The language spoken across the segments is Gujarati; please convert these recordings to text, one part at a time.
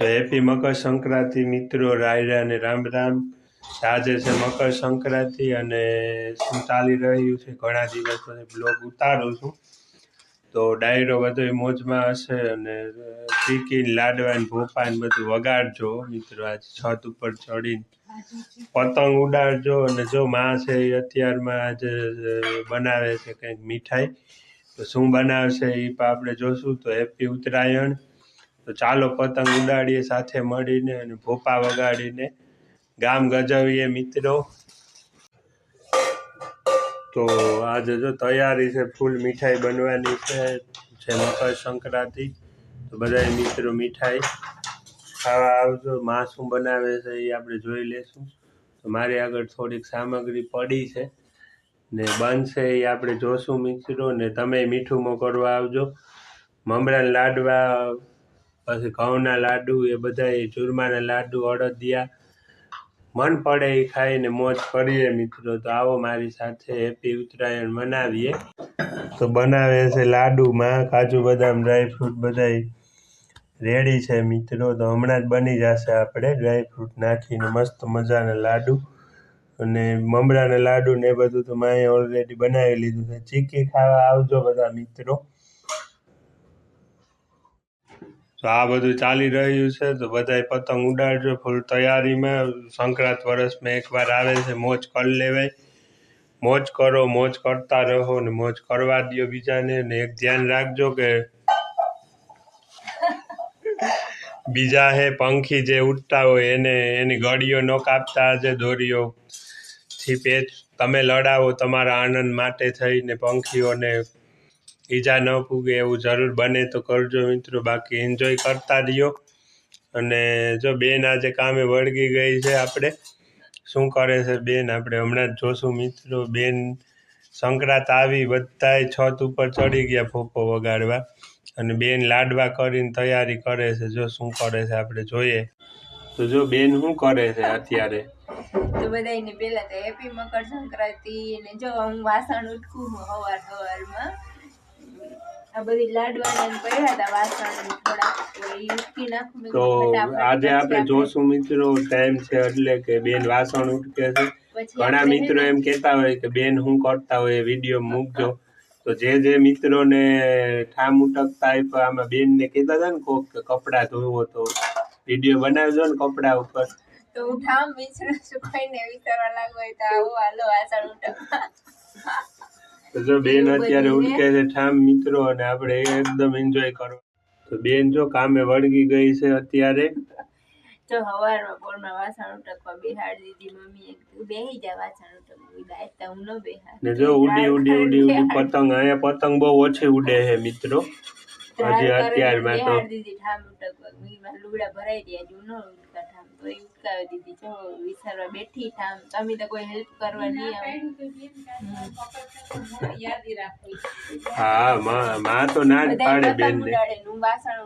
તો હેપી મકર સંક્રાંતિ મિત્રો રાયરા અને રામ રામ. આજે છે મકર સંક્રાંતિ અને શું ચાલી રહ્યું છે? ઘણા દિવસ પછી બ્લોગ ઉતારું છું. તો ડાયરો બધો મોજમાં હશે અને ચીકીન લાડવા ને ને બધું વગાડજો મિત્રો. આજ છત ઉપર ચડીને પતંગ ઉડાડજો અને જો માં છે એ અત્યારમાં આજે બનાવે છે કંઈક મીઠાઈ. તો શું બનાવશે એ પણ આપણે જોશું. તો હેપી ઉત્તરાયણ. તો ચાલો પતંગ ઉડાડીએ સાથે મળીને અને ભોપા વગાડીને ગામ ગજવીએ મિત્રો. તો આજે જો તૈયારી છે ફૂલ મીઠાઈ બનવાની છે, જે મકર સંક્રાંતિ. તો બધા મિત્રો મીઠાઈ ખાવા આવજો માં શું બનાવે છે એ આપણે જોઈ લેશું. તો મારી આગળ થોડીક સામગ્રી પડી છે ને બનશે એ આપણે જોશું મિત્રો ને તમે મીઠું કરવા આવજો. મમરાના લાડવા પછી ઘઉંના લાડુ એ બધા ચૂરમાના લાડુ અડદિયા. મન પડે એ ખાઈને મોજ કરીએ મિત્રો. તો આવો મારી સાથે હેપી ઉત્તરાયણ મનાવીએ. તો બનાવે છે લાડુમાં કાજુ બદામ ડ્રાયફ્રૂટ બધાય રેડી છે મિત્રો. તો હમણાં જ બની જશે આપણે ડ્રાયફ્રૂટ નાખીને મસ્ત મજાના લાડુ. અને મમરાના લાડુ ને એ બધું તો મેં ઓલરેડી બનાવી લીધું છે. ચીકી ખાવા આવજો બધા મિત્રો. તો આ બધું ચાલી રહ્યું છે. તો બધાય પતંગ ઉડાડજો. ફૂલ તૈયારીમાં. સંક્રાંત વર્ષમાં એકવાર આવે છે. મોજ કરી લેવાય. મોજ કરો, મોજ કરતા રહો ને મોજ કરવા દો બીજાને ને એક ધ્યાન રાખજો કે બીજા હે પંખી જે ઉડતા હોય એને, એની ગળીઓ ન કાપતા જે દોરીઓ થી પેચ. તમે લડાવો તમારા આનંદ માટે થઈને પંખીઓને ઈજા ન પૂગે એવું જરૂર બને તો કરજો મિત્રો, બાકી એન્જોય કરતા રહ્યો અને જો બેન આજે કામે વળગી ગઈ છે આપણે, શું કરે છે બેન? આપણે હમણાં જ જોશું મિત્રો, બેન સંક્રાંત આવી બધાય છત ઉપર ચડી ગયા ફોફો વગાડવા. અને બેન લાડવા કરીને તૈયારી કરે છે, જો શું કરે છે આપણે જોઈએ. તો જો બેન શું કરે છે અત્યારે? તો બધાને પહેલા તો હેપી મકર સંક્રાંતિ અને જો હું વાસણ ઉટકું હવાર હવારમાં આ બધી લાડવાના પડ્યા હતા વાસણ થોડા તો આજે આપણે જોશું મિત્રો ટાઈમ છે એટલે કે બેન વાસણ ઉટકે છે. ઘણા મિત્રો એમ કહેતા હોય કે બેન શું કરતા હોય વીડિયો મૂકજો. તો જે જે મિત્રોને ઠામ ઉટકતા આપ્યા આમાં બેનને કહેતા હતા ને કોક કે કપડાં ધોવો તો વીડિયો બનાવજો ને કપડા ઉપર. તો હું ઠામ વિચારું છું કોઈને વિચારવા લાગુ હોય તો આવો હાલો વાસણ ઉટકવા. જો બેન અત્યારે ઉટકે છે ઠામ મિત્રો અને આપણે એકદમ એન્જોય કરો તો બેન જો કામે વળગી ગઈ છે અત્યારે. તો હવારમાં પોરમાં વાસણ ઉટકવા બેહાડ દીધી મમ્મી એક બેહી જા વાસણ ઉટકવી. બાય તો હું ન બેહાડ. ને જો ઉડી ઉડી ઉડી ઉડી પતંગ. અહીંયા પતંગ બહુ ઓછી ઉડે છે મિત્રો. હજી અત્યારમાં તો દીધી ઠામ ઉટકવા લુગડા ભરાઈ રહ્યા હજુ ન ઉટકા ઠામ. તો એ ઉટકાવી દીધી. જો વિચારવા બેઠી ઠામ. તમે તો કોઈ હેલ્પ કરવા નહીં આવે હા માં માં તો ના જ પાડે બેન ને હું વાસણ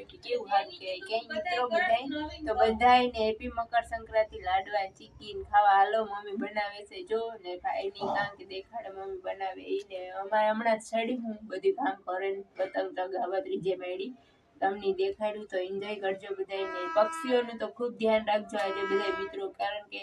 બેઠી કેવું સારું કહેવાય કે મિત્રો બધાય? તો બધાયને હેપી મકર સંક્રાંતિ, લાડવા ચીકી ખાવા. હાલો, મમ્મી બનાવે છે. જો ને ભાઈ ની કે દેખાડે મમ્મી બનાવે. એને અમારે હમણાં જ ચડી હું બધું કામ કરે પતંગ ચગાવવા ત્રીજે મેળી. તમને દેખાડ્યું તો એન્જોય કરજો બધાને પક્ષીઓનું તો ખૂબ ધ્યાન રાખજો આજે બધા મિત્રો. કારણ કે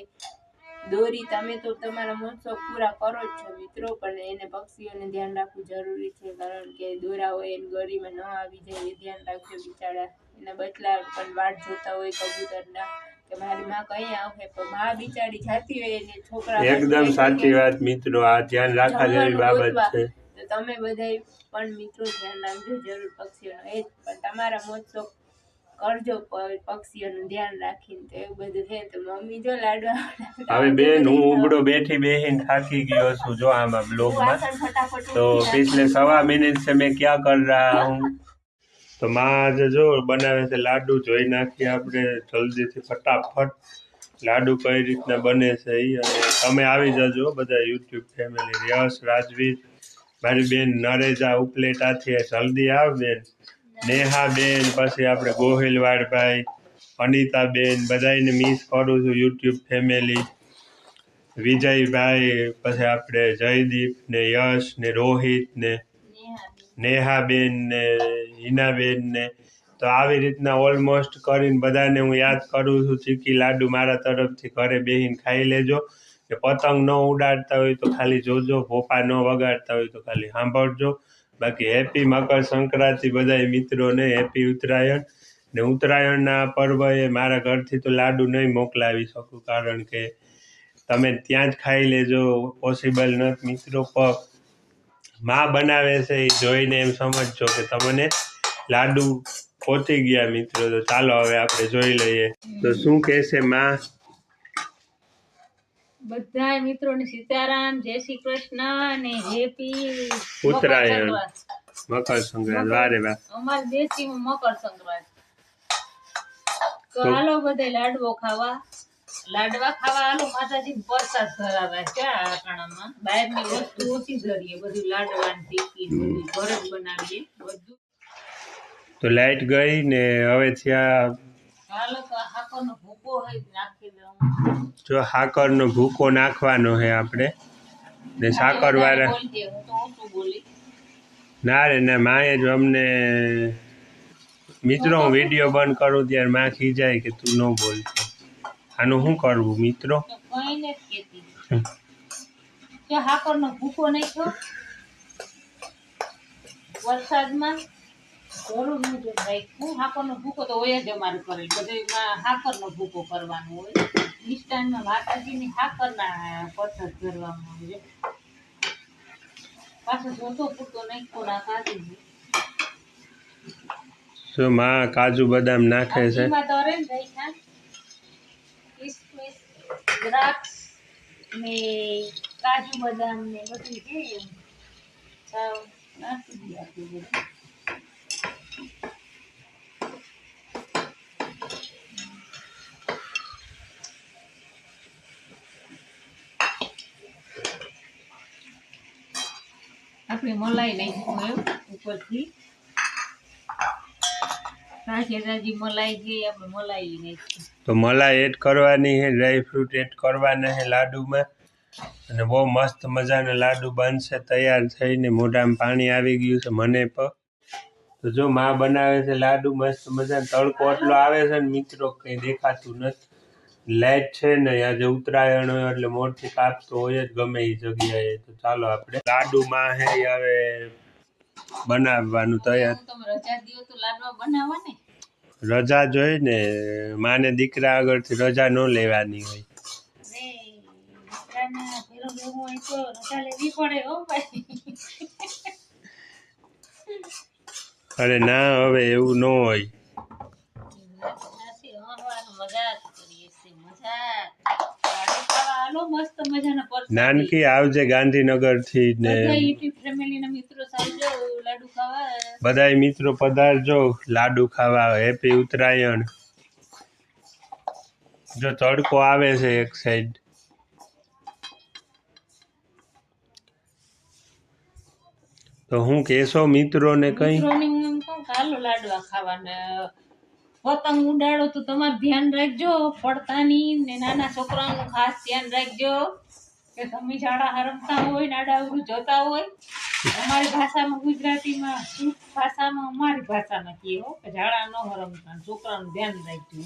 દોરી તમે તો તમારા મહોત્સવ પૂરા કરો જ છો મિત્રો પણ એને પક્ષીઓને ધ્યાન રાખવું જરૂરી છે કારણ કે દોરા હોય એને ગરીમાં ન આવી જાય એ ધ્યાન રાખજો બિચારા. એના બચલા પણ વાટ જોતા હોય કબૂતરના કે મારી માં કઈ આવશે પણ માં બિચારી જાતી હોય એને છોકરા એકદમ સાચી વાત મિત્રો આ ધ્યાન રાખવા જેવી બાબત છે. તો તમે બધાય પણ મિત્રો ધ્યાન રાખજો જરૂર પક્ષીઓનો એ પણ તમારા મહોત્સવ કરજો પક્ષીઓનું ધ્યાન રાખીને તો એવું બધું છે તો મમ્મી જો લાડવા હવે બેન હું ઉબડો બેઠી બેહીને થાકી ગયો છું જો આમાં બ્લોગમાં તો પિછલે સવા મિનિટ છે મેં ક્યાં કર રહા હું? તો માં આજે જો બનાવે છે લાડુ જોઈ નાખીએ આપણે જલ્દીથી ફટાફટ. લાડુ કઈ રીતના બને છે એ અને તમે આવી જજો બધા યુટ્યુબ ફેમિલી યશ રાજવીર. મારી બેન નરેજા ઉપલેટાથી જલ્દી આવ બેન. નેહા બેન પછી આપણે ગોહિલવાડભાઈ અનિતાબેન બધાને મિસ કરું છું યુટ્યુબ ફેમિલી વિજયભાઈ પછી આપણે જયદીપ ને યશ ને રોહિત ને નેહાબેન. ને હિનાબેન ને. તો આવી રીતના ઓલમોસ્ટ કરીને બધાને હું યાદ કરું છું. ચીકી લાડુ મારા તરફથી ઘરે બેહીને ખાઈ લેજો. કે પતંગ ન ઉડાડતા હોય તો ખાલી જોજો ભોપા ન વગાડતા હોય તો ખાલી સાંભળજો. બાકી હેપી મકર સંક્રાંતિ બધાય મિત્રોને હેપી ઉત્તરાયણ. ને ઉત્તરાયણના પર્વએ મારા ઘરથી તો લાડુ નહીં મોકલાવી શકું, કારણ કે તમે ત્યાં જ ખાઈ લેજો પોસિબલ નથી. મિત્રો, પગમાં બનાવે છે એ જોઈને એમ સમજજો કે તમને લાડુ પહોંચી ગયા મિત્રો. તો ચાલો હવે આપણે જોઈ લઈએ. તો શું કહેશે માં? બધા મિત્રોને સીતારામ જય શ્રી કૃષ્ણ અને હેપી ઉત્તરાયણ. મકર સંક્રાંતિ વારે વાહ. અમારા દેશીમાં મકર સંક્રાંતિ. તો હાલો બધા લાડવો ખાવા. લાડવા ખાવા હાલો માતાજી પ્રસાદ ધરાવે છે આ આટાણામાં બહારની વસ્તુ ઓછી ધરીએ બધું લાડવા ને ટીકી ને બધું જ બનાવીએ બધું. તો લાઈટ ગઈ ને હવે ત્યાં હાલો તો હાકોનો ભૂકો હોય નાખી દઉં. જો સાકરનો ભૂકો નાખવાનો છે આપણે. ને સાકરવાળા હું ના રે ના માએ જ અમને મિત્રો હું વીડિયો બંધ કરું ત્યારે માં ખીજાય કે તું ન બોલતો આનું શું કરવું મિત્રો? તો કઈ નથી કેતી કે હાકરનો ભૂકો નાખ્યો. વરસાદમાં જરૂર મુજબ રાખ્યું હાકરનો ભૂકો તો હોય જ અમારે કરેલ બધેમાં હાકરનો ભૂકો કરવાનો હોય. મિષ્ટાનમાં માતાજીની સાકરના પથ્થર કરવામાં આવે છે પાછો જોતો પૂરતો નહીં ના કાઢી જો માં કાજુ બદામ નાખે છે એમાં તરે ને કિસમિસ દ્રાક્ષ ને કાજુ બદામ ને બધું છે એમ. નાખી દઈએ આપણે બધું. આપણે મલાઈ નાખીશું એમ ઉપરથી. તો મલાઈ એડ કરવાની છે, ડ્રાય એડ કરવાના છે લાડુમાં. અને બહુ મસ્ત મજાના લાડુ બનશે, તૈયાર થઈને મોઢામાં પાણી આવી ગયું છે, મને પણ તો જો માં બનાવે છે લાડુ, મસ્ત મજાનો તડકો એટલો આવે છે ને, મિત્રો, કંઈ દેખાતું નથી. લાઈટ છે ને આજે ઉત્તરાયણ હોય એટલે મોરથી કાપતો હોય જ ગમે એ જગ્યાએ. તો ચાલો આપણે લાડુમાં હે હવે બનાવવાનું તૈયાર. રજા તો જોઈ ને માને દીકરા આગળથી રજા ન લેવાની હોય. તો અરે ના હવે એવું ન હોય નથી હસવાનું મજાક કરીએ છીએ મજાક લાડુ ખાવા હાલો મસ્ત મજાના. નાનકી આવજે ગાંધીનગરથી ને બધા યુટ્યુબ મિત્રો સાથે લાડુ ખાવા. બધાય મિત્રો પધારજો લાડુ ખાવા હેપી ઉત્તરાયણ. જો તડકો આવે છે એક સાઈડ તો હું કેશો મિત્રોને કઈ? મિત્રોને હું એમ કહું કે હાલો લાડવા ખાવાના. પતંગ ઉડાડો તો તમારે ધ્યાન રાખજો પડતાની ને નાના છોકરાઓનું ખાસ ધ્યાન રાખજો. કે તમે ઝાડા હરમતા હોય ને આડાઅવળું જોતા હોય, અમારી ભાષામાં ગુજરાતીમાં ભાષામાં અમારી ભાષામાં કહે હો, કે ઝાડા ન હરમતા છોકરાનું ધ્યાન રાખજો.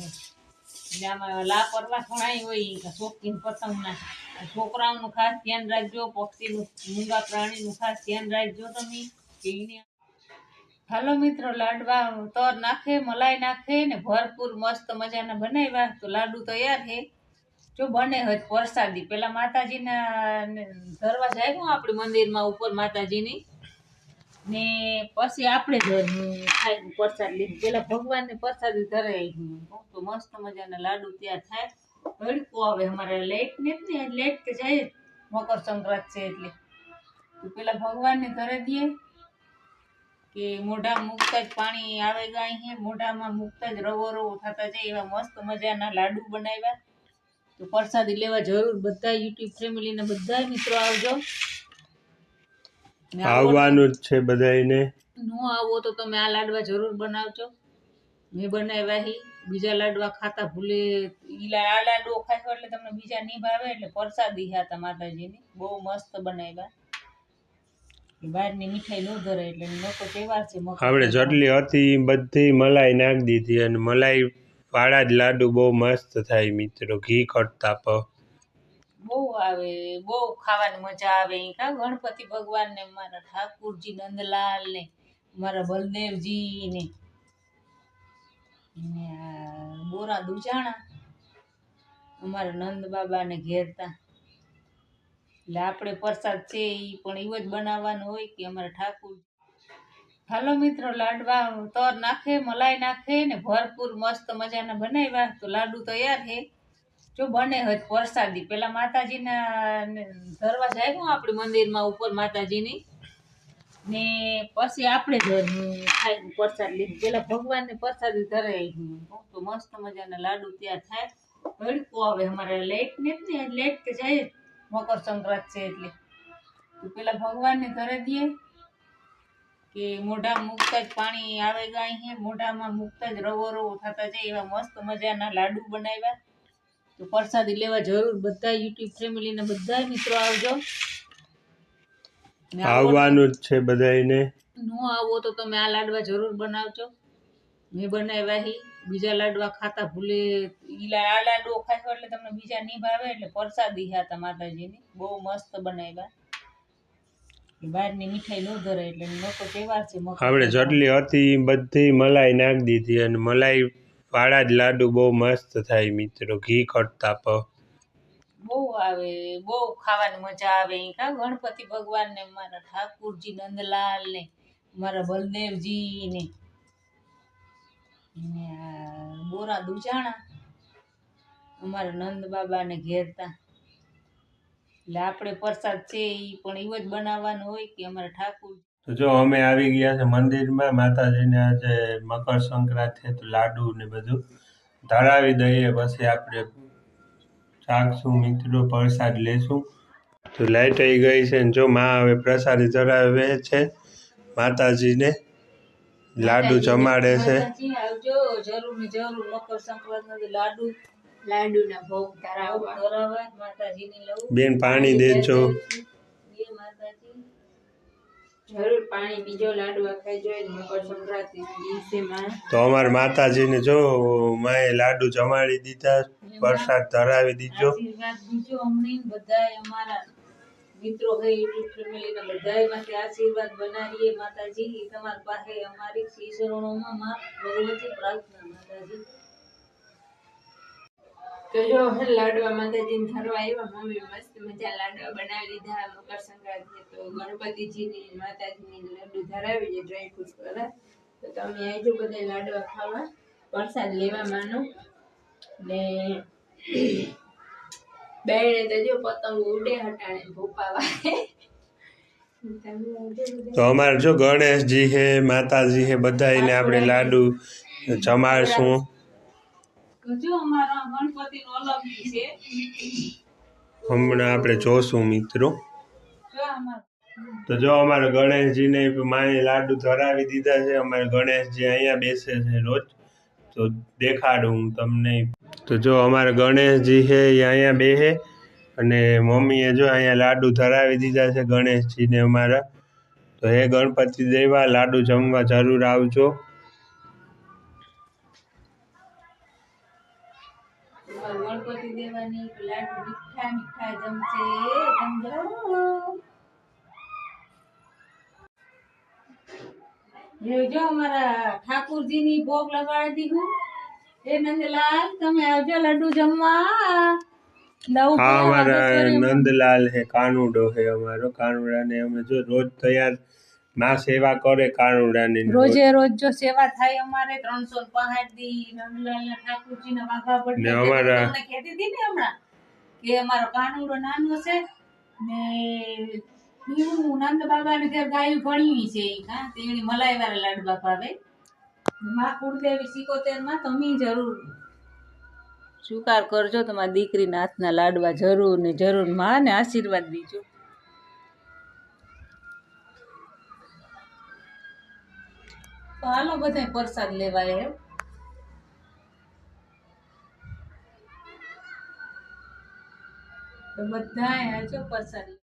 એટલે આમાં લાપરવાહ ઘણાય હોય કે શોખીન પતંગના છોકરાઓનું ખાસ ધ્યાન રાખજો પક્ષીનું મૂંગા પ્રાણીનું ખાસ ધ્યાન રાખજો તમે, કે એને હાલો મિત્રો, લાડવા તર નાખે, મલાઈ નાખે ને ભરપૂર મસ્ત મજાના બનાવ્યા, તો લાડુ તૈયાર છે જો બને હજ પ્રસાદી પેલા માતાજીના ધરવા જાય હું આપણે મંદિરમાં ઉપર માતાજીની. ને પછી આપણે ખાઈ પ્રસાદ લીધું. પેલા ભગવાનને પ્રસાદી ધરાઈ ગયું તો મસ્ત મજાના લાડુ ત્યાં થાય. ભડકો આવે અમારે. લેટ ને લેટ કે જાય. મકર સંક્રાંત છે એટલે. તો પેલા ભગવાનને ધરાઈ દઈએ કે મોઢા મૂકતા જ પાણી આવે ગાય મોઢામાં મૂકતા જ રવો રવો થતા જાય એવા મસ્ત મજાના લાડુ બનાવ્યા. તો પ્રસાદી લેવા જરૂર. બધા યુટ્યુબ ફેમિલીને બધા મિત્રો આવજો. આવવાનું જ છે બધાયને. નો આવો તો તમે આ લાડવા જરૂર બનાવજો. મેં બનાવ્યા હી. બીજા લાડવા ખાતા ભૂલે. આ લાડવો ખાશો એટલે તમને બીજા નહીં ભાવે એટલે પ્રસાદી હતા માતાજીની. બહુ મસ્ત બનાવ્યા. બહારની મીઠાઈ ન ધરે એટલે લોકો તહેવાર છે. આપણે જેટલી હતી બધી મલાઈ નાખી દીધી અને મલાઈ વાળા જ લાડુ બહુ મસ્ત થાય મિત્રો. ઘી કટતા પ. બહુ આવે, બહુ ખાવાની મજા આવે. કા ગણપતિ ભગવાન ને મારા ઠાકુરજી નંદલાલ ને મારા બલદેવજી ને બોરા દુજાણા, અમારા નંદ બાબા ને ઘેરતા. એટલે આપણે પ્રસાદ છે એ પણ એવો જ બનાવવાનો હોય કે અમારા ઠાકુર હાલો મિત્રો, લાડવા તર નાખે, મલાઈ નાખે ને ભરપૂર મસ્ત મજાના બનાવ્યા. તો લાડુ તૈયાર છે જો બને તો પ્રસાદી પેલા માતાજીના ધરવા જાય હું આપણે મંદિરમાં ઉપર માતાજીની. ને પછી આપણે ખાઈ પ્રસાદ લીધું. પેલા ભગવાનને પ્રસાદી ધરાઈ તો મસ્ત મજાના લાડુ તૈયાર થાય. ભડકો આવે અમારે લેટ ને લેટ કે જાય. મકર સંક્રાંત છે એટલે. પેલા ભગવાનને ધરાઈ દઈએ. કે મોઢા મૂકતા જ પાણી આવે ગાય છે મોઢામાં મૂકતા જ રવો રવો થતા જાય એવા મસ્ત મજાના લાડુ બનાવ્યા. તો પ્રસાદી લેવા જરૂર બધા યુટ્યુબ ફેમિલીને બધા મિત્રો આવજો. આવવાનું જ છે બધાને નો આવો તો તમે આ લાડવા જરૂર બનાવજો. મેં બનાવ્યા હી. બીજા લાડવા ખાતા ભૂલે આ લાડવો ખાશો એટલે તમને બીજા નહીં ભાવે એટલે પ્રસાદી હતા માતાજીની. બહુ મસ્ત બનાવ્યા. બહારની મીઠાઈ ન ધરે એટલે લોકો તહેવાર છે આપણે જટલી હતી બધી મલાઈ નાખી દીધી અને મલાઈ વાળા જ લાડુ બહુ મસ્ત થાય મિત્રો ઘી કટતા પ. બહુ આવે બહુ ખાવાની મજા આવે. કા ગણપતિ ભગવાન ને મારા ઠાકુરજી નંદલાલ ને મારા બલદેવજી ને બોરા દુજાણા અમારા નંદ બાબા ને ઘેરતા. એટલે આપણે પ્રસાદ છે એ પણ એવો જ બનાવવાનો હોય કે અમારા ઠાકુર. તો જો અમે આવી ગયા છે મંદિરમાં માતાજીને આજે મકર સંક્રાંતિ છે તો લાડુ ને બધું ધરાવી દઈએ પછી આપણે શાકશું મિત્રો પ્રસાદ લેશું. તો લાઈટ આવી ગઈ છે ને જો માં હવે પ્રસાદ ધરાવે છે માતાજીને લાડુ જમાડે છે. જરૂર ને જરૂર મકર સંક્રાંતિ લાડુ લાડુના ભોગ ધરાવવા. લઉં. બેન પાણી દેજો. જરૂર પાણી બીજો લાડવા ખાઈ જોઈએ મકર સંક્રાંતિ દિવસે માં તો અમારા માતાજીને જો માએ લાડુ જમાડી દીધા પ્રસાદ ધરાવી દીધો. આશીર્વાદ દીજો અમને બધાય અમારા મિત્રો હોય યુટ્યુબ ફેમિલીના બધાય માટે આશીર્વાદ બનાવીએ માતાજી. તમારી પાસે અમારી શ્રી શરણોમાં માં ભગવતી પ્રાર્થના માતાજી. તો જો લાડવા માતાજીને ધરવા આવ્યા મમ્મી મસ્ત મજા લાડવા બનાવી લીધા. મકર સંક્રાંતિ તો ગણપતિજીની માતાજીની લાડુ ધરાવી છે ડ્રાય ફ્રૂટ તો તમે આવજો બધા લાડવા ખાવા. પ્રસાદ લેવા માનો ને બેને તો જો પતંગ ઉડે હટાણે ભૂપાવા બધા. તો અમારે જો ગણેશજી છે માતાજી છે બધાને આપણે લાડુ જમાડશું. જો અમારા ગણપતિનો અલગ છે. હમણાં આપણે જોશું મિત્રો. તો જો અમારે ગણેશજીને માએ લાડુ ધરાવી દીધા છે. અમારે ગણેશજી અહીંયા બેસે છે રોજ. તો દેખાડું હું તમને. તો જો અમારે ગણેશજી છે એ અહીંયા બેસે અને મમ્મીએ જો અહીંયા લાડુ ધરાવી દીધા છે ગણેશજીને અમારા. તો હે ગણપતિ દેવા લાડુ જમવા જરૂર આવજો અમારા ગણપતિ દેવાની લાડુ મીઠા મીઠા જમશે જમજો જો અમારા ઠાકુરજીની ભોગ લગાડી દીધું એ નંદલાલ તમે આવજો લાડુ જમવા. હા અમારા નંદલાલ હે કાનુડો હે અમારો. કાનુડાને અમે જો રોજ તૈયાર ના સેવા કરે કાનુડાની ને રોજે રોજ જો સેવા થાય અમારે ત્રણસો પહાડી દી નંદલાલ ઠાકુરજી ના વાઘા ને પડે અમારા- કહેતી હતી ને હમણાં? કે અમારો કાનુડો નાનો છે ને હું નંદ બાબા ને ઘેર ગાયું ભણ્યું છે એ હા તેણી મલાઈ વાળા લાડવા ભાવે માં કુળદેવી સિકોતેરમાં તમે જરૂર. સ્વીકાર કરજો તમારી દીકરીના હાથના લાડવા જરૂર ને જરૂર. માં ને આશીર્વાદ દીજો. તો હાલો બધા પ્રસાદ લેવાય એમ તો બધા આજો પ્રસાદ